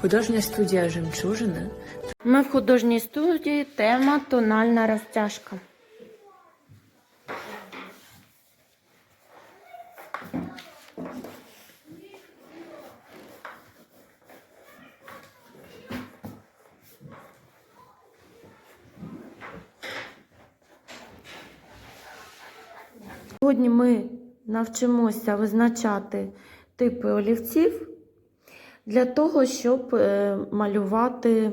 Художня студія Жемчужина Ми в художній студії. Тема тональна розтяжка. Сьогодні ми навчимося визначати типи олівців для того, щоб е, малювати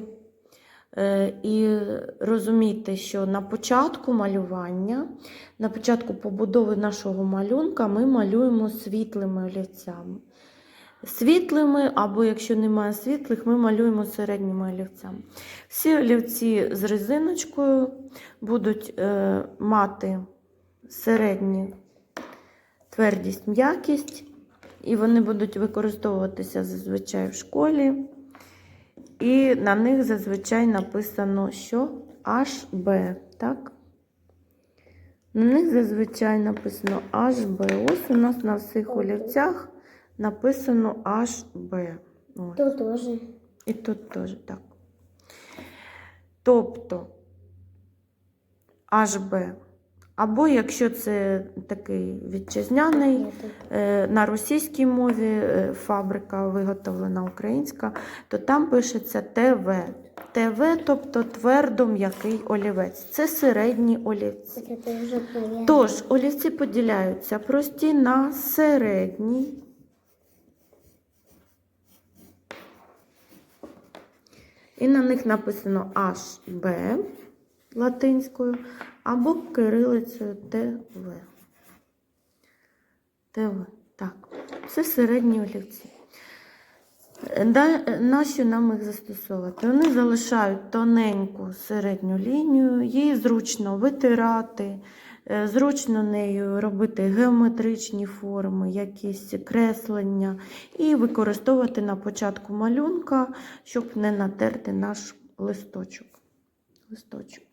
е, і розуміти, що на початку малювання, на початку побудови нашого малюнка ми малюємо світлими олівцями. Світлими, або якщо немає світлих, ми малюємо середніми олівцями. Всі олівці з резиночкою будуть е, мати середню твердість, м'якість, і вони будуть використовуватися зазвичай в школі. І на них зазвичай написано, що HB, так? На них зазвичай написано HB. Ось у нас на всіх олівцях написано HB. Ось. Тут тоже. І тут теж так. Тобто HB. Або якщо це такий вітчизняний, е, на російській мові е, фабрика виготовлена українська, то там пишеться ТВ. ТВ, тобто твердо м'який олівець. Це середні олівці. Тож, олівці поділяються прості на середні. І на них написано HB латинською або кирилицею ТВ. ТВ. Так, це середні олівці. Да, на що нам їх застосовувати? Вони залишають тоненьку середню лінію, її зручно витирати, е, зручно нею робити геометричні форми, якісь креслення, і використовувати на початку малюнка, щоб не натерти наш листочок. листочок.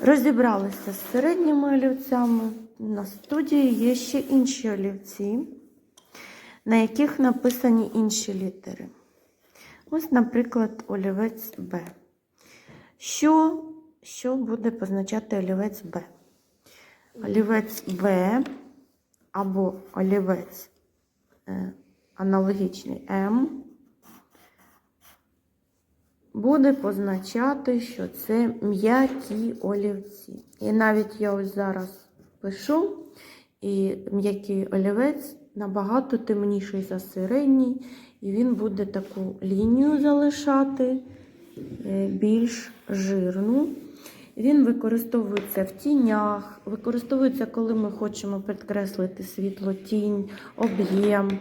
Розібралися з середніми олівцями. На студії є ще інші олівці на яких написані інші літери. Ось, наприклад, олівець Б. Що, що буде позначати олівець Б? Олівець Б або олівець е, аналогічний М буде позначати, що це м'які олівці. І навіть я ось зараз пишу, і м'який олівець набагато темніший за середній, і він буде таку лінію залишати е, більш жирну. Він використовується в тінях, використовується, коли ми хочемо підкреслити світло, тінь, об'єм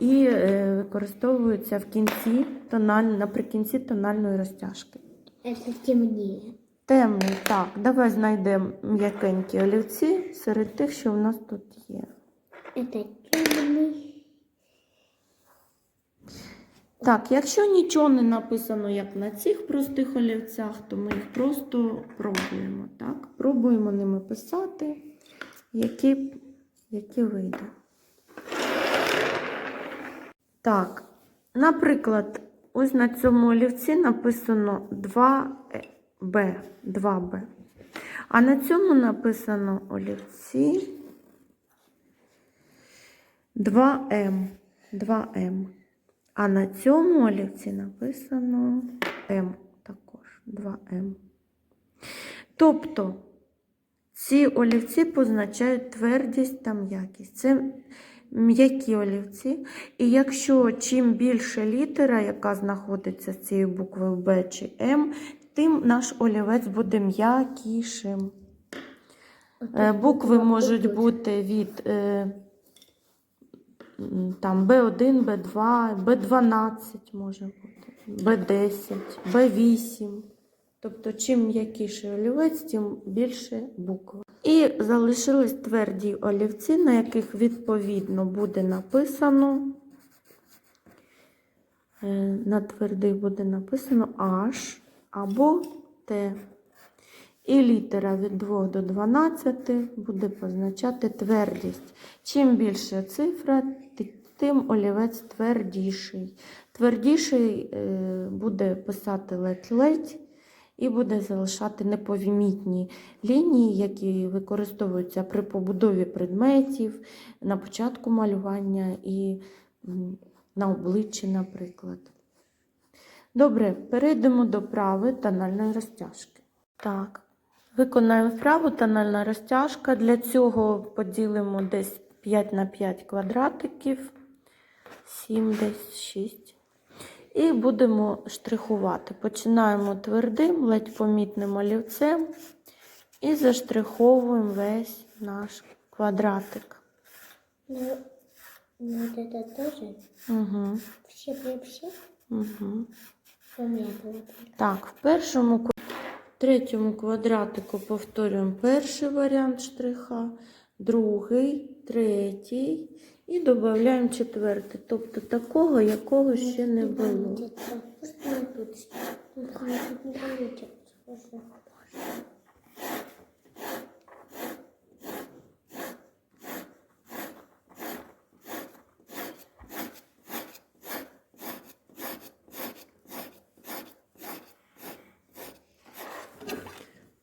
І е, використовується в кінці тональ, наприкінці тональної розтяжки. Это темнее. Темний, так. Давай знайдемо м'якенькі олівці серед тих, що в нас тут є. Это темный. Так, якщо нічого не написано, як на цих простих олівцях, то ми їх просто пробуємо. Так? Пробуємо ними писати, які, які вийде. Так, наприклад, ось на цьому олівці написано 2Б. 2Б. А на цьому написано олівці 2М. 2М. А на цьому олівці написано М також 2М. Тобто ці олівці позначають твердість та м'якість. Це м'які олівці. І якщо чим більше літера, яка знаходиться з цією буквою Б чи М, тим наш олівець буде м'якішим. Е, Букви можуть бути від е, там, B1, B2, B12 може бути, B10, B8. Тобто, чим м'якіший олівець, тим більше букв. І залишились тверді олівці, на яких відповідно буде написано. е, На твердих буде написано H або Т. І літера від 2 до 12 буде позначати твердість. Чим більше цифра, тим олівець твердіший. Твердіший е, буде писати ледь-ледь і буде залишати непомітні лінії, які використовуються при побудові предметів, на початку малювання і на обличчі, наприклад. Добре, перейдемо до прави тональної розтяжки. Так, виконаємо вправу тональна розтяжка. Для цього поділимо десь 5 на 5 квадратиків, 7 десь 6. І будемо штрихувати. Починаємо твердим, ледь помітним олівцем і заштриховуємо весь наш квадратик. Ну, ну вот это тоже. Угу, Все прям все. угу. Так, в першому третьому квадратику повторюємо перший варіант штриха, другий, третій і додаємо четвертий. Тобто такого, якого ще не було.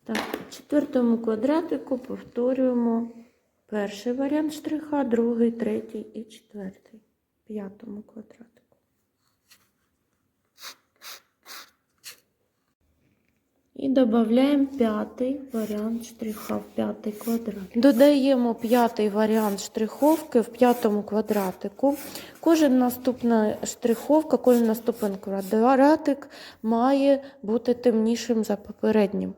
Так, в четвертому квадратику повторюємо перший варіант штриха, другий, третій і четвертий. П'ятому квадратику. І додаємо п'ятий варіант штриха в п'ятий квадрат. Додаємо п'ятий варіант штриховки в п'ятому квадратику. Кожен наступна штриховка, кожен наступний квадратик має бути темнішим за попереднім.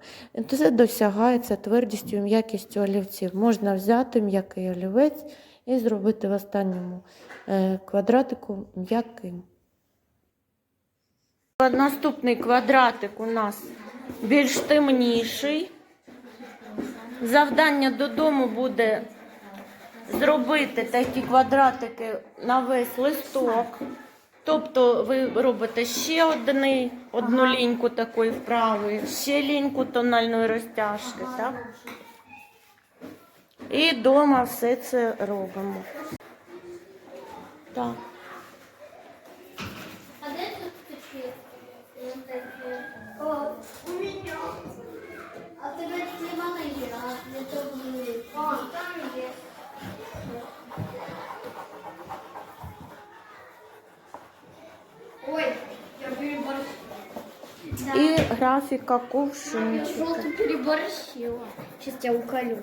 Це досягається твердістю і м'якістю олівців. Можна взяти м'який олівець і зробити в останньому е, квадратику м'яким. Наступний квадратик у нас більш темніший. Завдання додому буде зробити такі квадратики на весь листок. Тобто ви робите ще одни, одну ліньку такої вправи, ще ліньку тональної розтяжки. Так? І вдома все це робимо. Так. А где тут переборщила. кувшинчика. Ковшинчика. Желтый переборщила. Сейчас я уколю.